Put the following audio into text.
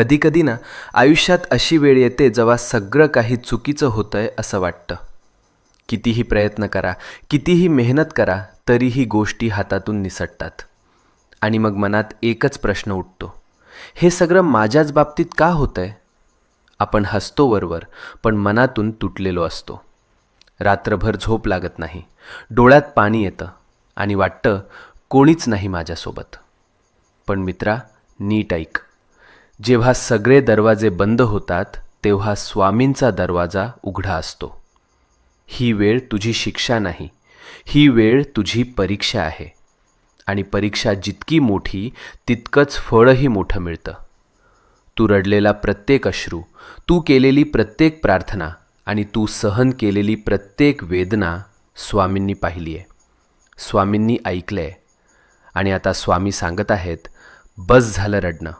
कधीकधी ना आयुष्यात अशी वेळ येते जेव्हा सगळं काही चुकीचं होतंय असं वाटतं. कितीही प्रयत्न करा कितीही मेहनत करा तरीही गोष्टी हातातून निसटतात. आणि मग मनात एकच प्रश्न उठतो. हे सगळं माझ्याच बाबतीत का होतंय? आपण हसतो वरवर पण मनातून तुटलेलो असतो. रात्रभर झोप लागत नाही. डोळ्यात पाणी येतं. आणि वाटतं कोणीच नाही माझ्यासोबत. पण मित्रा नीट ऐक. जेव्हा सगळे दरवाजे बंद होतात तेव्हा स्वामींचा दरवाजा उघडा असतो. ही वेळ तुझी शिक्षा नाही. ही वेळ तुझी परीक्षा आहे. आणि परीक्षा जितकी मोठी तितकंच फळही मोठं मिळतं. तू रडलेला प्रत्येक अश्रू तू केलेली प्रत्येक प्रार्थना आणि तू सहन केलेली प्रत्येक वेदना स्वामींनी पाहिली आहे. स्वामींनी ऐकलं आहे आणि आता स्वामी सांगत आहेत बस झालं रडणं.